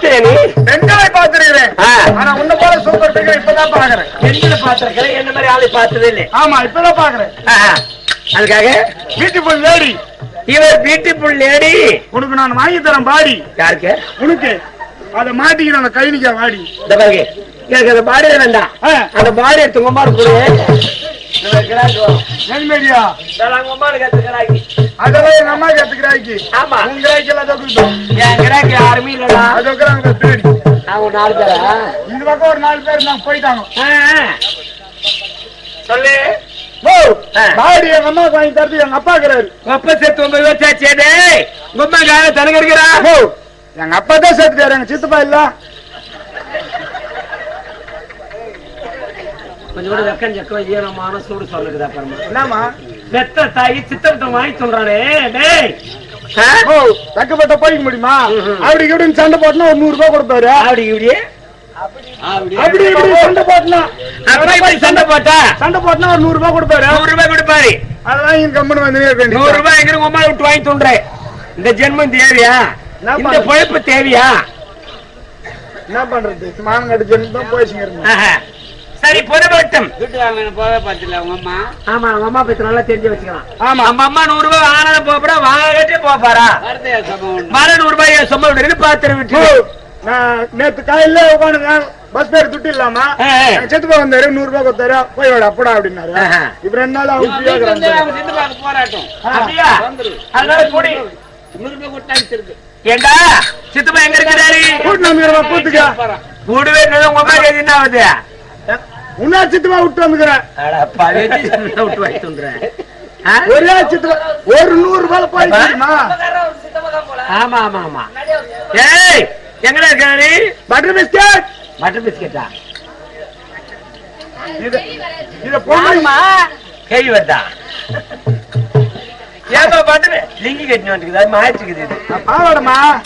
பார்த்தேன் நீ? பெண்களை பார்த்திருக்கிறேன். ஆனா உன்ன போல சூப்பர் பெண்களை இப்பதான் பாக்குறேன் பெண்களை பார்த்திருக்கிறேன் என்ன மாதிரி ஆளை பார்த்தது இல்லை. ஆமா இப்பதான் பாக்குறேன். அதுக்காக? பியூட்டிஃபுல் லேடி இவர் பியூட்டிஃபுல் லேடி உனக்கு நான் வாங்கி தரேன் பாடி. யாருக்கு? உனக்கு. அதை மாட்டிக்கிற அந்த கைனிக்க வாடி இந்த பாருங்க. எனக்கு அந்த பாடி வேண்டாம். அந்த பாடி எடுத்து உங்க அம்மா கொடு நெல்மேடியா அம்மா அதெல்லாம் எங்க அம்மா கத்துக்கிறாய்க்கு ஆமா உங்க கிராய்க்கு அதை கொடுத்தோம் என் யாருமே இல்லடா நாலு பேரா இந்த பக்கம் ஒரு நாலு பேர் நான் போயிட்டாங்க. சொல்லு. பாடி எங்க வாங்கி தரது எங்க அப்பா இருக்கிறாரு ஒப்ப சேர்த்து ஒன்பது வச்சாச்சே டேய் உங்க அம்மா கால தனகரிக்கிறா ஓ எங்க அப்பா தான் சேர்த்துட்டாரு எங்க சித்தப்பா இல்ல கொஞ்சம் கூட வெக்கம் ஜக்கம் ஈரமான சூடு சொல்லுக்குதா பரமா. என்னமா வெத்த தாய் சித்தப்பட்ட வாங்கி சொல்றானே டேய். தக்கப்பட்ட போய்க்க முடியுமா. அப்படி இப்படின்னு சண்டை போட்டுனா ஒரு நூறு ரூபாய் கொடுப்பாரு. அப்படி இப்படி. அப்படி இப்படி. சண்டை போட்டுனா. போட்டா சண்டை போட்டுனா ஒரு நூறு ரூபாய் கொடுப்பாரு. நூறு ரூபாய் கொடுப்பாரு. அதெல்லாம் இங்க கம்மன் வந்து நூறு ரூபாய் எங்க அம்மா விட்டு வாங்கி சொல்றேன் இந்த ஜென்மம் தேவையா என்ன இந்த? பொழப்பு தேவையா? என்ன பண்றது? மானங்கட்டு ஜென் தான் போயிடுச்சுங்க இருக்கு ஆஹா. சரி பொதுமட்டம் வீட்டு வாங்கின போவே பார்த்துல உங்க அம்மா? ஆமா அவங்க அம்மா பத்தி நல்லா தெரிஞ்சு வச்சுக்கலாம். ஆமா நம்ம அம்மா நூறு ரூபாய் வாங்கினா போறா வாங்கிட்டே போப்பாரா? சம்பவம். மர நூறு ரூபாய் சும்மா விடுறது பாத்திரம் விட்டு நான் நேத்து காலையில உட்காந்துங்க பஸ் பேர் துட்டு இல்லாம சித்தப்பா வந்தாரு நூறு ரூபாய் கொடுத்தாரு. போய் வாடா அப்படா அப்படின்னாரு. இப்ப ரெண்டு நாள் அவங்க போராட்டம் அப்படியா? வந்துரு. அதனால கூடி. நூறு ரூபாய் கொடுத்தாங்க இருக்கு ஏண்டா? சித்தப்பா எங்க இருக்காரு கூட்டு வந்துக்கிறவா கூத்துக்க கூடவே உங்க அம்மா கேட்டு என்ன ஆகுது? உன்னா சித்தப்பா விட்டு வந்துக்கிறேன் விட்டு வாங்கி சொல்றேன் ஆ? ஒரே ஒரு நூறு ரூபாய் போய் தெரியுமா ஆமா ஆமா ஆமா. ஏய் எங்கடா இருக்காரு பட்டர் பிஸ்கட் பட்டர் பிஸ்கெட்டா இது இத பொம்மை கை வருதா? ஏப்பா பட்டர் லிங்கி கட்டி வந்துக்குது. அது மாறிச்சுக்குது இது.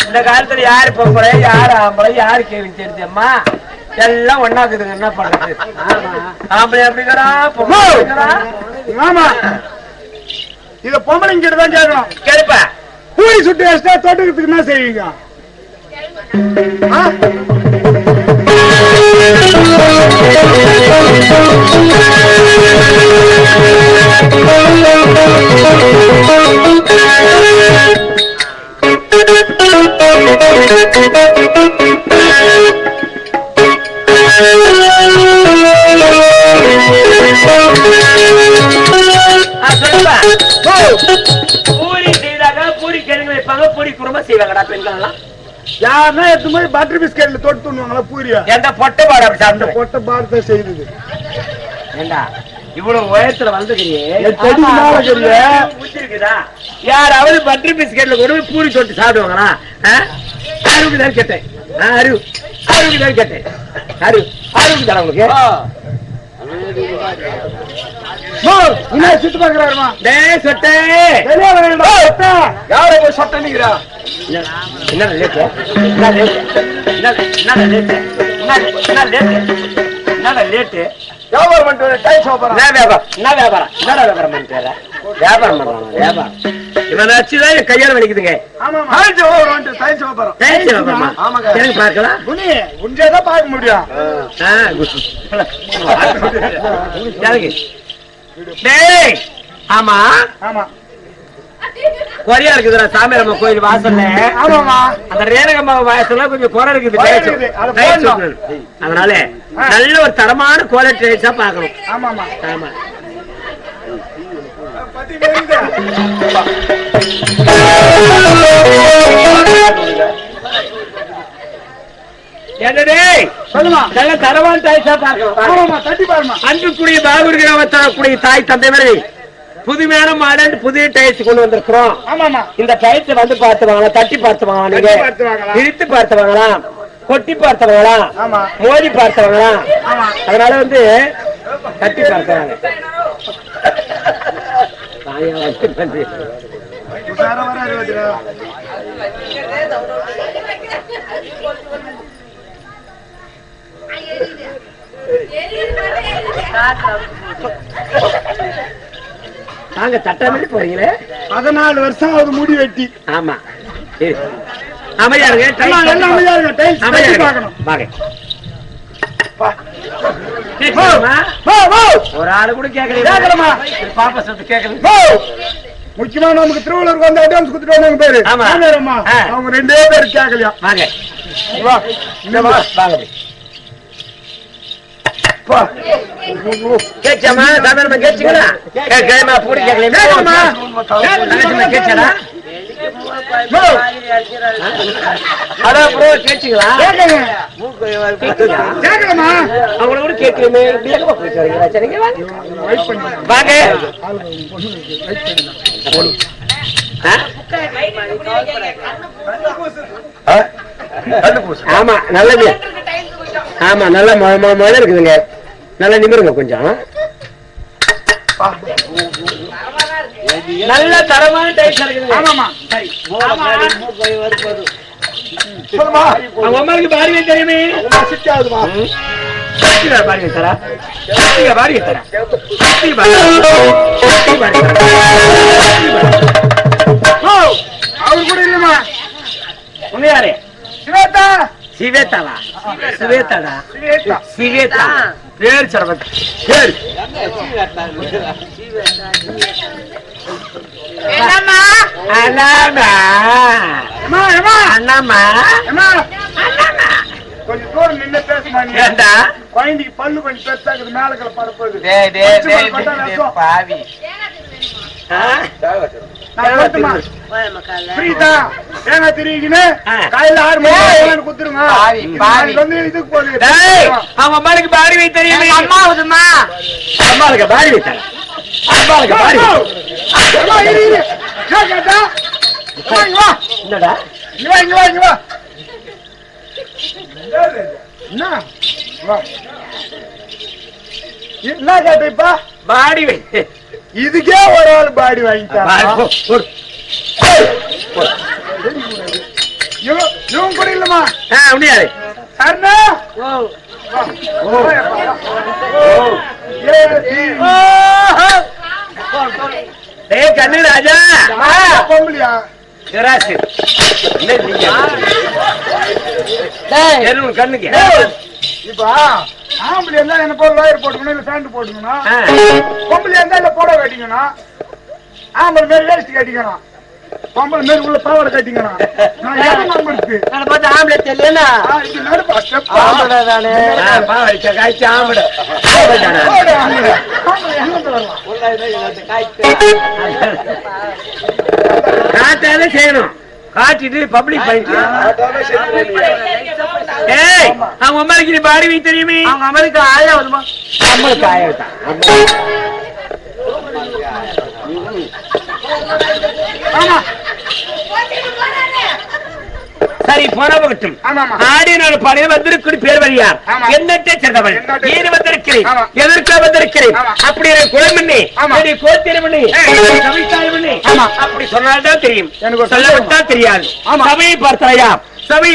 இந்த காலத்துல யாரு பொம்பளை யாரு ஆம்பளை யாரு கேள்வி தெரிஞ்சம்மா எல்லாம் ஒண்ணாக்குதுங்க. என்ன பண்றது? ஆம்பளை அப்படிங்கிறா பொம்பளை. ஆமா. இத பொம்பளைங்க கிட்ட தான் கேட்கணும். கேளுப்பா. பூரி சுட்டு வச்சுட்டா தொட்டுக்கிறதுக்கு என்ன செய்வீங்க? ஆ, குருமா செய்வாங்கடா பெண்கள் எல்லாம் யாருன்னா எடுத்து போய் பட்டர் பிஸ்கட்ல தொட்டு தூண்டுவாங்களா பூரியா? எந்த பொட்டை பாடு அப்படி அந்த பொட்டை பாரத்தை செய்தது. ஏண்டா இவ்வளவு உயரத்துல வந்துக்கிறியே? யாராவது பட்டர் பிஸ்கெட்ல கொண்டு போய் பூரி தொட்டு சாப்பிடுவாங்களா? அருவுக்கு தான் கேட்டேன். அரு அருவுக்கு தான் கேட்டேன். அரு அருவுக்கு தானே உங்களுக்கு. என்ன சுத்து பாக்குறாருமா டேய் சொட்டே. வெளியே வரேன்டா யாரை போய் சொட்ட நிக்கிறா? என்ன லேட்டு என்ன லேட்டு என்ன லேட்டு என்ன லேட்டு? என்ன வியாபாரம் பண்ணிட்டு டைம் சோப்பறா என்ன வியாபாரம்? என்ன வியாபாரம்? என்ன வியாபாரம் பண்ணிட்டு வியாபாரம் பண்றானா வியாபாரம். இவன் வச்சுதான் கையால வலிக்குதுங்க. பார்க்கலாம். பார்க்க முடியும். டேய்! ஆமா? ஆமா. குறையா இருக்குதுடா சாமியாரம்ம கோயில் வாசல்ல. அந்த வாசல்ல கொஞ்சம் குறை இருக்குது. அதனால. நல்ல ஒரு தரமான குவாலிட்டி ரைஸா ஆமாமா ஆமா. பத்தி தெரியுது என்ன டேய் சொல்லுமா. நல்ல தரமான ரைஸா பார்க்கணும் ஆமாமா தட்டி பாருமா. அன்புக்குரிய பாகூர் கிராமத்தக்கூடிய தாய் தந்தை புதுமையான மாடல் புதிய டைல்ஸ் கொண்டு வந்திருக்கிறோம். இந்த டைல்ஸ் வந்து பார்த்து வாங்கலாம் தட்டி பார்த்து வாங்கலாம் நீங்க. பார்த்து பார்த்து வாங்கலாம். கொட்டி பார்த்து வாங்கலாம். ஆமா. மோதி பார்த்து வாங்கலாம். ஆமா. அதனால வந்து தட்டி பார்த்து வாங்க. தாயா வந்து நன்றி. உஷாரா வர இருபது நாங்க தட்டாமலே போறீங்களே? பதினாலு வருஷம் அது முடி வெட்டி. ஆமா. கேட்கலாமா? வா. ஒரு ஆளு கூட கேட்கல கேட்கலாமா? பாப்பா சத்து கேட்கல வா. முக்கியமா நமக்கு திருவள்ளூருக்கு வந்து அட்வான்ஸ் கொடுத்துட்டு வந்தாங்க பேரு. அவங்க ரெண்டே பேர் கேட்கலையா? வாங்க. வாங்க கேட்சாமா சாதாரணமா கேட்சீங்களா கேட்கலாமா பூடி? கேட்கலாமா கேட்சடா. அதான் ப்ரோ கேட்சீங்களா? கேட்கலாமா? அவங்கள கூட கேட்கலாமே இப்படி எங்க போய் சொல்றீங்களா சரிங்க வாங்க வெயிட் பண்ணுங்க. வாங்க ஆளுங்க பொண்ணுங்களுக்கு வெயிட் பண்ணுங்க. ஆ? ஆ? ஆமா நல்லது ஆமா நல்ல மொ- மொ- முதல்ல இருக்குதுங்க. நல்லா நிமிருங்க கொஞ்சம். நல்ல தரமான டைல்ஸ் இருக்குதுங்க ஆமாமா. சொல்லுமா. அவங்க அம்மாவுக்கு பாருங்க தெரியுமே. சக்திகா பாருங்க தரா? பாருங்க தரா? அவர் கூட இல்லைம்மா. உங்க யாரு? சிவேதா. சிவேதாவா சிவேதாடா சிவேதா. சிவேதா பேர் சரபத் பேர் அண்ணாமா அம்மா, அம்மா, அண்ணாமா அம்மா. கொஞ்சம் தூரம் நின்னு பேசுமா நீ. ஏண்டா குழந்தைக்கு பல்லு கொஞ்சம் பெருசா இருக்குது டேய், விஷம். பாவி தேங்காய் திருவிக்கின்னு. காலையில ஆறு பாவி. நாளைக்கு வந்து இதுக்கு போகுது. அவங்க அம்மாளுக்கு பாரி வை தெரியுமே? அம்மா ஆகுதுமா அம்மாளுக்கு வை. என்னடா? இங்க வா, இங்க வா, இங்க வா. என்ன? என்ன கேட்ட இப்ப? பாடி வை இதுக்கே ஒரு ஆள் பாடி வாங்கிட்டான். இவன் கூட இல்லம்மா. ஆ, முடியாது சரணா? டேய் கண்ணு ராஜா. பொம்பளையா? உன் கண்ணுக்கு. இப்ப. ஆம்பளை இருந்தா என்ன போல லாயர் போட்டுக்கணும் இல்ல பேண்ட் போட்டுக்கணும். பொம்பளை இருந்தா இல்ல புடவை கட்டிக்கணும் ஆம்பளை மாரி வேஸ்ட் கட்டிக்கணும் பொம்பளை மாரி உள்ள பாவாடை கட்டிக்கணும் நான் எதை நம்பருக்கு நான் பார்த்து ஆம்பளை தெரியலனா ஆ, இது நடுப்பா ஸ்டெப் தானே பாவடிச்ச காய்ச்சி ஆம்பளை ஆம்பளை தானே. காட்டாத செய்யணும் காட்டிட்டு பப்ளிக் பண்ணிட்டு ஏய் அவங்க அம்மாவுக்கு நீ பாடி தெரியுமே அவங்க அம்மாவுக்கு ஆயா வருமா ஆயா ஆமா சரி போனவகட்டும் ஆமாமா. ஆடி நாள் பாடிய வந்திருக்கும் பேர் வரியார் ஆமா. என்னட்டே சேர்ந்தவள் ஏறு வந்திருக்கிறேன் ஆமா. எதற்கா வந்திருக்கிறேன். அப்படி ஆமா. என்னை கோத்திரமண்ணி. அப்படி சொன்னால்தான் தெரியும் எனக்கு சொல்லவிட்டால் தெரியாது. சபையை பார்த்தாயா சபை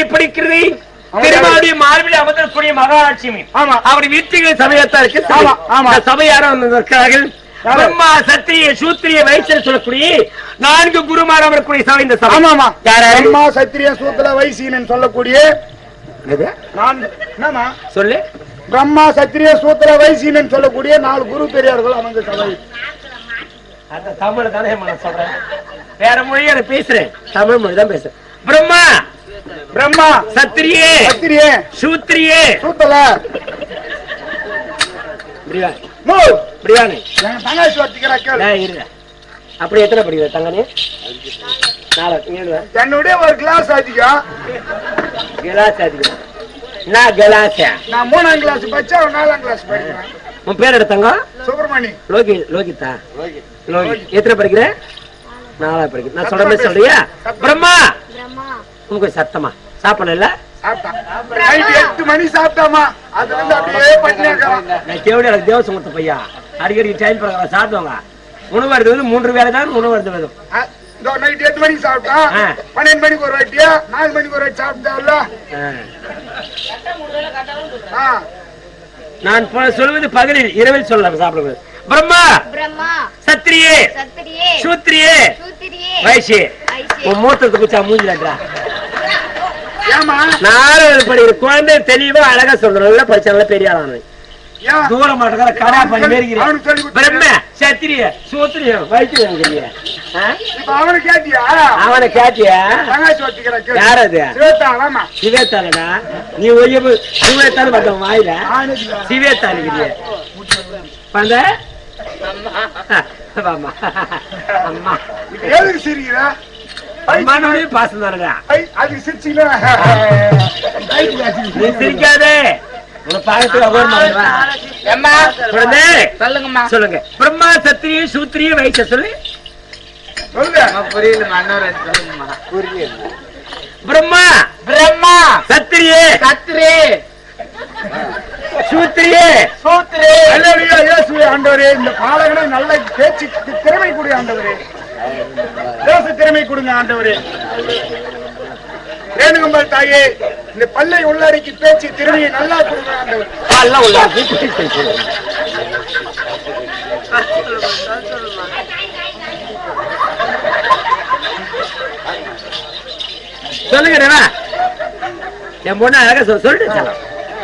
ஆமா. திருமாவுடைய மார்பில் அமர்ந்திருக்கூடிய மகாலட்சுமி ஆமா. அவருடைய வீட்டுகள் சபையத்தான் இருக்கு சபை. யாரும் வந்திருக்கிறார்கள்? பிரம்மா சத்திரிய சூத்திரிய வைத்தியர் சொல்லக்கூடிய நான்கு குருமார் அமரக்கூடிய சபை இந்த சபை. ஆமாமா? அம்மா சத்திரிய சூத்திர வைசீனன் சொல்லக்கூடிய சொல்லு. பிரம்மா சத்திரிய சூத்திர வைசீனன் சொல்லக்கூடிய நாலு குரு பெரியார்கள் அமர்ந்த சபை. அந்த தமிழ் தானே சொல்றேன் வேற மொழியை நான் பேசுறேன். தமிழ் மொழி தான் பேசுறேன். பிரம்மா. பிரம்மா சத்திரியே. சத்திரியே. சூத்திரியே. சூத்தல இப்படிவா தங்காச்சி அப்படி எத்தனை படிக்கிற தங்கனே? என்னுடைய ஒரு கிளாஸ் அதிகம் கிளாஸ் அதிகம் நான் கிளாஸா நான் மூணாம் கிளாஸ் படிச்சா நாலாம் கிளாஸ் படிக்கிறேன். உன் பேர் எடுத்தங்க சுப்பிரமணி. லோகி லோகிதா? லோகி. எத்தனை படிக்கிற? நாலா படிக்கிற. நான் சொல்ற மாதிரி சொல்றியா? பிரம்மா! உனக்கு சத்தமா? சாப்பிடல நைட் எட்டு மணி சாப்பிட்டாமா? அதுல இருந்து அப்படியே பண்ணியாக்கலாம் நான் கேவடி எனக்கு பையா அடிக்கடி டைம் பிரகாரம் சாப்பிடுவாங்க. உணவு வருது வந்து மூன்று வேலை தான் உணவு வருது வரும். நைட் எட்டு மணிக்கு சாப்பிட்டான் ஆ. பன்னெண்டு மணிக்கு ஒரு வாட்டியா நாலு மணிக்கு ஒரு வாட்டி சாப்பிட்டால ஆ. நான் சொல்வது பகலில் இரவில் சொல்லலாம் சாப்பிடக்கூடாது பிரம்மா! பிரம்மா! சத்திரியே! சத்திரியே! வைசிய. உன் மூத்தத்தை குச்சா ஏமா நாலாவது படிக்கிற குழந்தை தெளிவா அழகா சொல்றோம். நல்லா படிச்சா நல்லா பெரிய ஆளானு தூர மாட்டேங்கிற கடா பண்ணி கொடுத்தியா? பிரம்ம சத்திரிய இப்ப அவனை கேட்டியா? அவனை கேட்டியா. யார் அது சிவத்தா, வாம்மா. சிவேத்தாலடா நீ ஒய்யபு சிவேத்தாலும் பார்த்தவன் வாயில? நானே இல்ல. சிவேத்தாலுக்கிறிய பந்த அம்மா. அம்மா. இப்ப எதுக்கு சிரிக்கிற? அம்மானோடய பாசம் தானடா அதுக்கு சிரிச்சீங்களா? நீ. சிரிக்காதே. சொல்லுங்க. பிரம்மா சத்திரிய சூத்திரிய வைத்த சொல்லு. பிரம்மா! பிரம்மா! சத்திரியே! கத்திரி சூத்திரியே! சூத்திரி ஆண்டவரே, இந்த பாலகனை நல்ல பேச்சு திறமை கொடு ஆண்டவரே. திறமை கொடுங்க ஆண்டவரே. ரேணுகம்பாள் தாயே இந்த பல்லை உள்ளடக்கி பேச்சு திறமையை நல்லா கொடுங்க ஆண்டவரே எல்லாம் உள்ளாக்கி சொல்லுங்க என் பொண்ணு அழகா சொல் சொல்லிட்டு.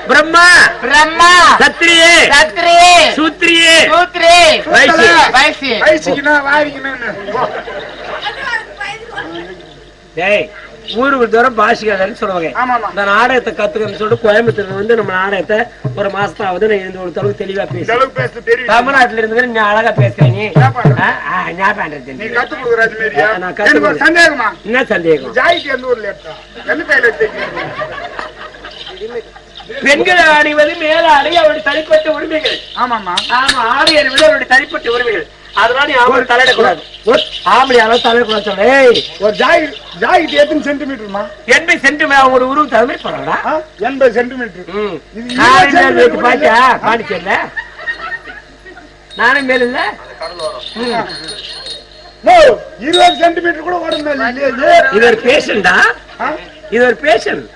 பிரம்மா. பிரம்மா. சத்திரியே கத்திரி சூத்திரியே சூத்திரி வைசி. வைசி. வயசுக்குன்னா வாரிக்கணும்னு போ. டேய் ஊருக்கு தூரம் பாஷிக்காதன்னு சொல்லுவாங்க. இந்த நாடகத்தை கத்துக்கணும்னு சொல்லிட்டு கோயம்புத்தூர்ல வந்து நம்ம நாடகத்தை ஒரு மாசத்தாவது நான் இந்த ஒரு தளவுக்கு தெளிவா இந்த பேசி அளவுக்கு பேச தெரியும் தமிழ்நாட்டுல இருந்து நீ அழகா பேசுற நீ. ஞாபகம். ஆ, ஆ, ஞாபகம் நீ இருக்கு. கத்து கொடுக்குற அது மாதிரியா நான் கத்து எனக்கு ஒரு கொடுக்குறேன். சந்தேகமா? என்ன சந்தேகம்? பெண்கள் அணிவது மேல அணி அவருடைய தனிப்பட்ட உரிமைகள். ஆமாமா ஆமா ஆடை அணிவது அவருடைய தனிப்பட்ட உரிமைகள். அதனால நீ ஆம்பளை தலையிடக்கூடாது. ஆம்பளை அளவு தலையிடக்கூடாது சொல்ல. ஒரு ஜாய் ஜாய்க்கு எத்தனை சென்டிமீட்டர்மா? எண்பது சென்ட் அவங்களோட உருவம் தகுந்த போறாடா எண்பது சென்டிமீட்டர். பாத்தியா? கூட பாண்டிச்சேரில நானும் மேல் இல்ல? இருபது சென்டிமீட்டர் கூட உடம்பு இது? ஒரு பேஷண்டா? இது ஒரு பேஷண்ட்.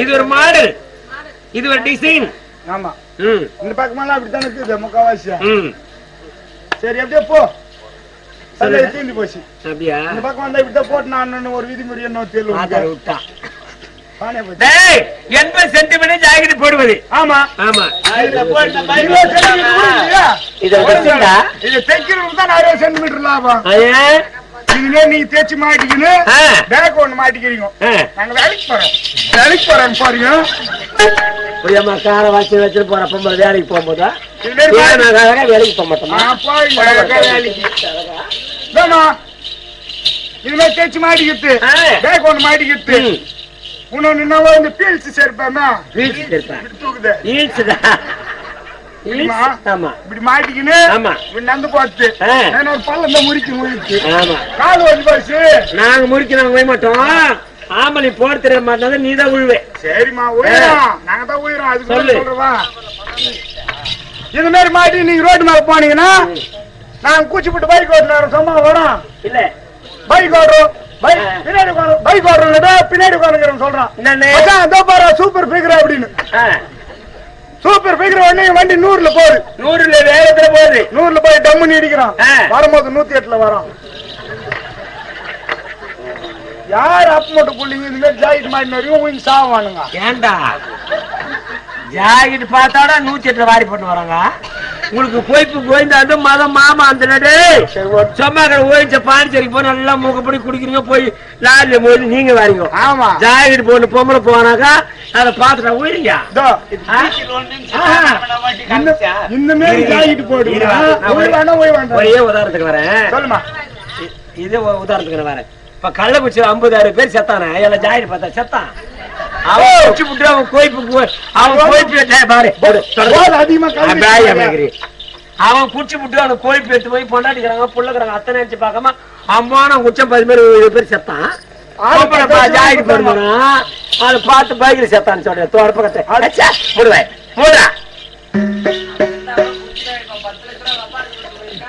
இது ஒரு மாடல். இது ஒரு டிசைன் ஆமா. இந்த பக்கமெல்லாம் அப்படித்தானே இருக்குது முக்காவாசி சரி அப்படியே போ. தீர்ந்து போச்சு. அப்படியா? இந்த பக்கம் வந்தா இப்படிதான் போட்டு நான் ஒரு விதிமுறை என்ன தெரியல விட்டா. பானே போச்சு. டேய் எண்பது சென்டிமீட்டர் ஜாக்கெட் போடுவது. ஆமா. ஆமா? இது தான் அறுபது சென்டிமீட்டர் லாபம். ஏன் இதுலயே நீ தேய்ச்சி மாட்டிக்கின்னு பேக் ஒண்ணு மாட்டிக்கிறீங்க. நாங்க வேலைக்கு போறோம். வேலைக்கு போறோம் பாருங்க. புரியம்மா காரை வச்சு வச்சுட்டு போற பொம்பளை வேலைக்கு போகும்போதா? நாங்க வேலைக்கு போக மாட்டோமா? வேலைக்கு இதாம்மா, இது மாதிரி தேய்ச்சி மாட்டிக்கிட்டு. பேக் ஒண்ணு மாட்டிக்கிட்டு. என்னவோ இந்த பீல்ஸ் சேர்ப்பாமா தூக்குது. ஈழ்ச்சுதா தெரியுமா? ஆமா இப்படி மாட்டிக்கின்னு நடந்து போச்சு. ஒரு பள்ளம் தான் முறிக்கு முறிச்சு கால் வந்து போச்சு. நாங்க முடிக்கிறவங்க போய் மாட்டோம். ஆம்பளை போட தெரிய மாட்டாதான் நீ தான் உழுவே. சரிம்மா உயிரோம் நாங்க தான் உயிரோம் அதுக்கு சொல்றவா? இந்த மாதிரி மாட்டி நீங்க ரோடு மேல போனீங்கன்னா நாங்க கூச்சிப்பட்டு பைக் ஓட்டுல சும்மா வரோம். இல்ல. பைக் ஓடுறோம். பின்னாடி பைக் ஓடுறோம். பின்னாடி உட்காந்துக்கிறோம் பாரு சூப்பர் பிகர் அப்படின்னு. சூப்பர் பிகர் உடனே வண்டி நூறுல போகுது நூறுல வேகத்துல போகுது நூறுல போய் டம்முன்னு இடிக்கிறான். வரும்போது நூத்தி எட்டுல வரோம் யார் அப் மட்டும் புள்ளிங்க மாதிரி ஜாக்கெட் மாட்டின வரைக்கும் உங்க சாவானுங்க. ஏண்டா? ஜாக்கெட் பார்த்தாடா நூத்தி எட்டுல வாரி போட்டு வராங்க. உங்களுக்கு போய்ப்பு கோயந்தா அந்த மதம் மாமா அந்த நடு சும்மா கடை ஓய்ச்ச பாண்டிச்சேரிக்கு போய் நல்லா மூக்கப்படி குடிக்கிறீங்க போய் லாரில போய் நீங்க வாரிங்க. ஆமா. ஜாக்கெட் போட்டு பொம்பளை போனாக்கா அதை இதோ, இந்த- மாதிரி ஜாக்கெட் போடு. ஒரே உதாரணத்துக்கு வரேன். இது உதாரணத்துக்கு வரேன். இப்ப கள்ளக்குறிச்சி ஐம்பதாயிரம் பேர் செத்தானே? எல்லாம் ஜாயிட்டு பார்த்தா செத்தான். அவன் குச்சி விட்டு அவன் கோயிப்பு அவன் கோயிப்பு பாரு. போடு, அதிகமா. அவன் குச்சி விட்டு அவன் கோயிப்பு எடுத்து போய் பொண்டாட்டிக்கிறாங்க புள்ளக்கிறாங்க அத்தனை நினைச்சு பார்க்காம அம்மான குச்சம் பதி மாதிரி ஒரு பேர் செத்தான். ஜாயிட்டு போயிருந்தான் அதை பார்த்து பைக்கில் செத்தான்னு சொல்றேன். தோட பக்கத்தை அச்சா முடுவேன் மூடா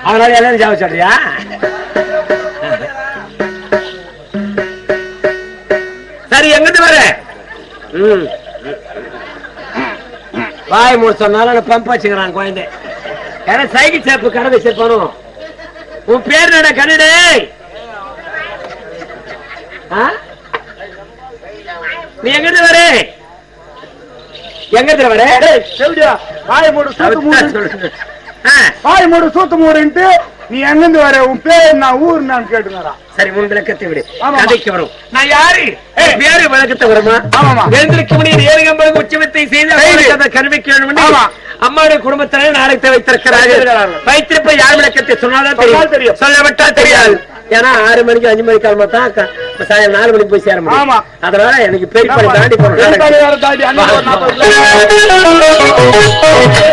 அதனால எல்லாரும் ஜாவ சொல்றியா? வாய் மூட சொன்னாலும் நான் பம்ப் வச்சுக்கிறான் குழந்தை. ஏன்னா சைக்கிள் சேப்பு கடை வச்சிருப்பானோ? உன் பேர் கண்ணடே? ஆ? நீ எங்க இருந்து வர? எங்க இருந்து வர வாயை மூடு, சூத்து மூடு. வாயை மூடு, சூத்து மூடுன்ட்டு, நீ எங்கிருந்து வர? உன் பேர் என்ன ஊர் என்னன்னு கேட்டுங்கடா சரி முன் விளக்கத்தை விடு. கதைக்கு வரும். நான் யாரு? வேறு விளக்கத்தை வருமா? ஆமாமா. எழுந்திருக்க முடியாது ஏழுகம்பளுக்கு உச்சமத்தை செய்து அந்த கருவிக்கு வேண்டும் ஆமா. அம்மாவுடைய குடும்பத்தினர் நாடகத்தை வைத்திருக்கிறார்கள். வைத்திருப்ப யார் விளக்கத்தை சொன்னாதான் சொன்னால் தெரியும். தெரியும். சொல்லவிட்டா தெரியாது. ஏன்னா ஆறு மணிக்கு அஞ்சு மணிக்கு கிளம்ப தான் சாயங்காலம் நாலு மணிக்கு போய் சேர முடியும். ஆமா. அதனால எனக்கு பெரிய தாண்டி பெரிய